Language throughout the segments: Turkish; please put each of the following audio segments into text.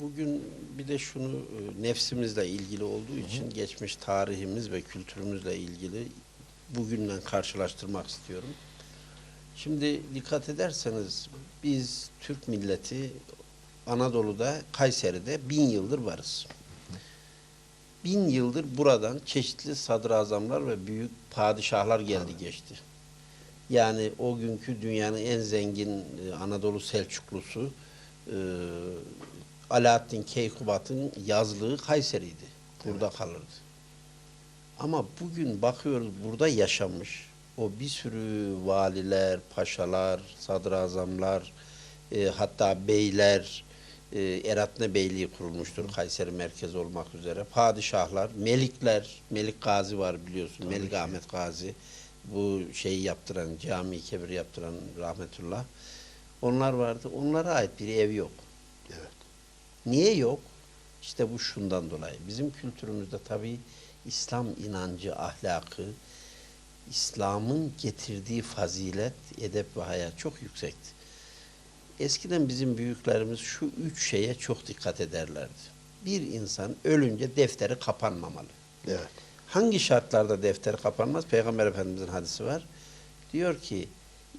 bugün bir de şunu e, nefsimizle ilgili olduğu için geçmiş tarihimiz ve kültürümüzle ilgili bugünle karşılaştırmak istiyorum. Şimdi dikkat ederseniz biz Türk milleti Anadolu'da Kayseri'de bin yıldır varız. Bin yıldır buradan çeşitli sadrazamlar ve büyük padişahlar geldi geçti. Yani o günkü dünyanın en zengin e, Anadolu Selçuklusu e, Alaaddin Keykubat'ın yazlığı Kayseri'ydi. Burada kalırdı. Ama bugün bakıyoruz burada yaşamış o bir sürü valiler, paşalar, sadrazamlar, e, hatta beyler, e, Eratne Beyliği kurulmuştur Kayseri merkez olmak üzere. Padişahlar, melikler, Melik Gazi var biliyorsun, Melik Ahmet Gazi. Bu şeyi yaptıran, cami kebir yaptıran rahmetullah. Onlar vardı. Onlara ait bir ev yok. Evet. Niye yok? İşte bu şundan dolayı. Bizim kültürümüzde tabii İslam inancı, ahlakı, İslam'ın getirdiği fazilet, edep ve hayat çok yüksekti. Eskiden bizim büyüklerimiz şu üç şeye çok dikkat ederlerdi. Bir insan ölünce defteri kapanmamalı. Evet. Hangi şartlarda defteri kapanmaz? Peygamber Efendimizin hadisi var. Diyor ki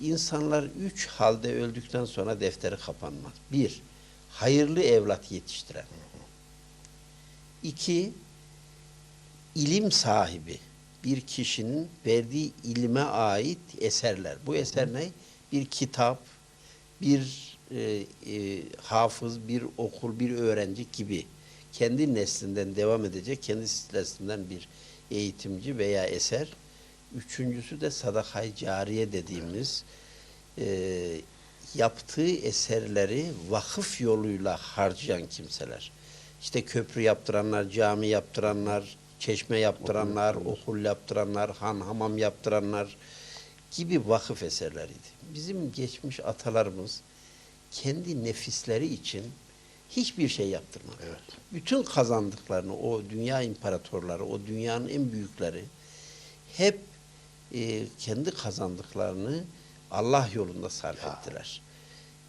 insanlar üç halde öldükten sonra defteri kapanmaz. Bir, hayırlı evlat yetiştiren. İki, ilim sahibi bir kişinin verdiği ilme ait eserler. Bu eser ne? Bir kitap, bir e, e, hafız, bir okul, bir öğrenci gibi kendi neslinden devam edecek, kendi neslinden bir eğitimci veya eser. Üçüncüsü de sadakayı cariye dediğimiz e, yaptığı eserleri vakıf yoluyla harcayan kimseler. İşte köprü yaptıranlar, cami yaptıranlar, çeşme yaptıranlar, okul yaptıranlar, han hamam yaptıranlar gibi vakıf eserleriydi. Bizim geçmiş atalarımız kendi nefisleri için hiçbir şey yaptırmadı. Evet. Bütün kazandıklarını o dünya imparatorları, o dünyanın en büyükleri hep e, kendi kazandıklarını Allah yolunda sarf ettiler.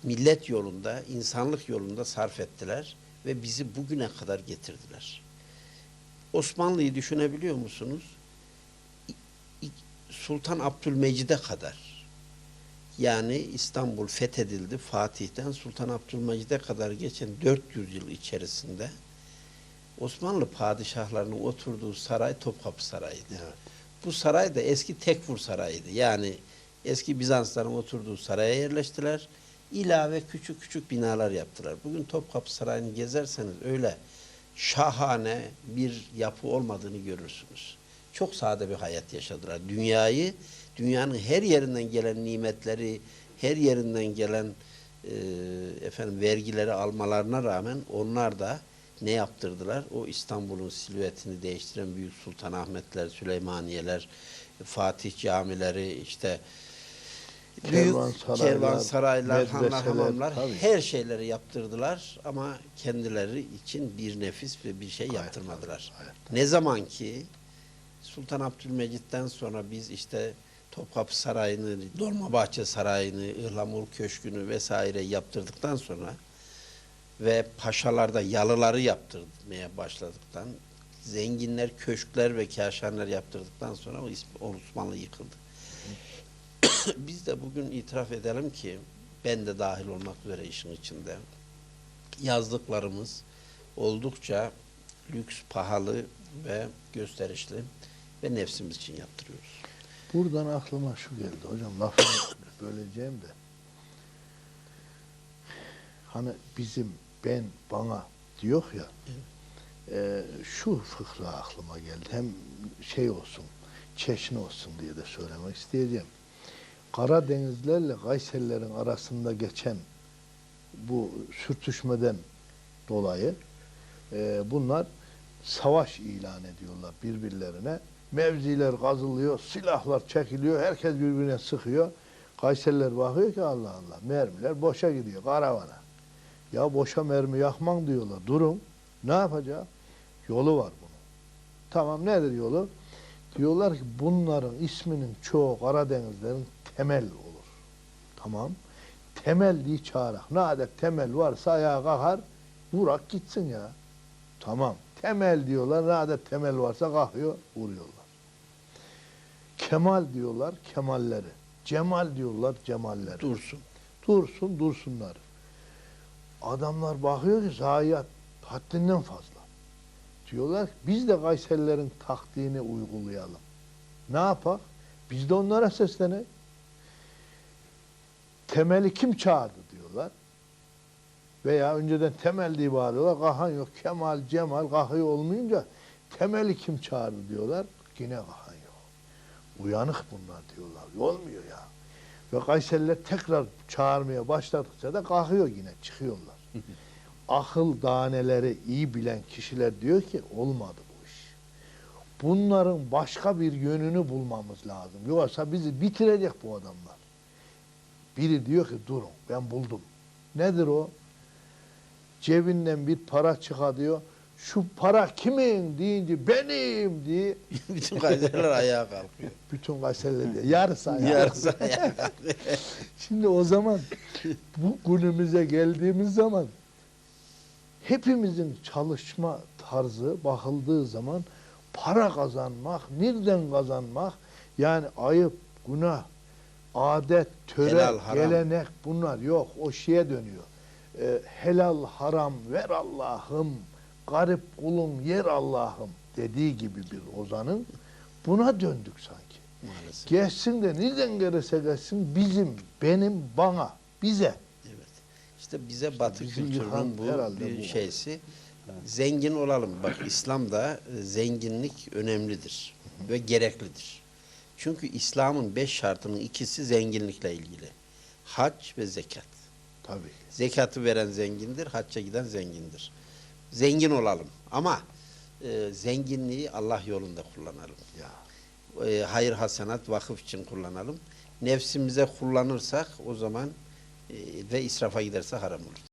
Millet yolunda, insanlık yolunda sarf ettiler ve bizi bugüne kadar getirdiler. Osmanlı'yı düşünebiliyor musunuz? Sultan Abdülmecid'e kadar yani İstanbul fethedildi Fatih'ten Sultan Abdülmecid'e kadar geçen 400 yıl içerisinde Osmanlı padişahlarının oturduğu saray Topkapı Sarayı'ydı. Evet. Bu saray da eski Tekfur Sarayı'ydı. Yani eski Bizansların oturduğu saraya yerleştiler. İlave küçük küçük binalar yaptılar. Bugün Topkapı Sarayı'nı gezerseniz öyle şahane bir yapı olmadığını görürsünüz. Çok sade bir hayat yaşadılar. Dünyayı, dünyanın her yerinden gelen nimetleri, her yerinden gelen e, efendim vergileri almalarına rağmen onlar da ne yaptırdılar? O İstanbul'un silüetini değiştiren Büyük Sultanahmetler, Süleymaniyeler, Fatih camileri, işte büyük Kervansaraylar, kervansaraylar, hanlar, hamamlar tabii. her şeyleri yaptırdılar ama kendileri için bir nefis ve bir şey Hayatta, yaptırmadılar. hayatta. Ne zaman ki Sultan Abdülmecit'ten sonra biz işte Topkapı Sarayı'nı, Dolmabahçe Sarayı'nı, Ihlamur Köşkü'nü vesaire yaptırdıktan sonra ve paşalarda yalıları yaptırmaya başladıktan, zenginler köşkler ve kaşhaneler yaptırdıktan sonra o Osmanlı yıkıldı. Biz de bugün itiraf edelim ki ben de dahil olmak üzere işin içinde yazdıklarımız oldukça lüks, pahalı ve gösterişli ve nefsimiz için yaptırıyoruz. Buradan aklıma şu geldi hocam lafını böleceğim de. Hani bizim ben bana diyor ya e, şu fıkra aklıma geldi. Hem şey olsun çeşni olsun diye de söylemek isteyeceğim. Karadenizlerle Kayserilerin arasında geçen bu sürtüşmeden dolayı e, bunlar savaş ilan ediyorlar birbirlerine. Mevziler kazılıyor, silahlar çekiliyor, herkes birbirine sıkıyor. Kayseriler bakıyor ki Allah Allah mermiler boşa gidiyor karavana. Ya boşa mermi yakman diyorlar. Durun. Ne yapacak? Yolu var bunun. Tamam nedir yolu? Diyorlar ki bunların isminin çoğu Karadenizlerin temel olur. Tamam. Temel diye çağırak. Ne adet temel varsa ayağa kalkar Vurak gitsin ya. Tamam. Temel diyorlar. Nerede temel varsa kalkıyor, vuruyorlar. Kemal diyorlar, kemalleri. Cemal diyorlar, cemalleri. Dursun. Dursun, dursunlar. Adamlar bakıyor ki zayiat haddinden fazla. Diyorlar ki biz de Kayserilerin taktiğini uygulayalım. Ne yapak? Biz de onlara seslenelim. Temeli kim çağırdı diyorlar. Veya önceden temel diye bağırıyorlar. Kahan yok. Kemal, Cemal, kahı olmayınca temeli kim çağırdı diyorlar. Yine kahan yok. Uyanık bunlar diyorlar. Olmuyor ya. Ve Kayseriler tekrar çağırmaya başladıkça da kalkıyor yine çıkıyorlar. Akıl daneleri iyi bilen kişiler diyor ki olmadı bu iş. Bunların başka bir yönünü bulmamız lazım. Yoksa bizi bitirecek bu adamlar. Biri diyor ki durun ben buldum. Nedir o? Cebinden bir para çıka diyor. Şu para kimin deyince benim diye Bütün Kayseriler ayağa kalkıyor. bütün Kayseriler diyor. Yarısı ayağa Yarısı ayağa kalkıyor. Şimdi o zaman bu günümüze geldiğimiz zaman hepimizin çalışma tarzı bakıldığı zaman para kazanmak, nereden kazanmak yani ayıp, günah, adet, töre, Helal, gelenek bunlar yok. O şeye dönüyor. Ee, helal, haram ver Allah'ım, garip kulum yer Allah'ım dediği gibi bir ozanın buna döndük sanki. Maalesef. Geçsin de nereden gelirse gelsin bizim, benim, bana, bize. Evet. İşte bize Batı bizi kültürünün bu bir bu. şeysi. Zengin olalım. Bak İslam'da e, zenginlik önemlidir ve gereklidir. Çünkü İslam'ın beş şartının ikisi zenginlikle ilgili. Hac ve zekat. Tabii. Zekatı veren zengindir, hacca giden zengindir. Zengin olalım ama e, zenginliği Allah yolunda kullanalım. Ya. E, hayır hasenat vakıf için kullanalım. Nefsimize kullanırsak o zaman e, ve israfa giderse haram olur.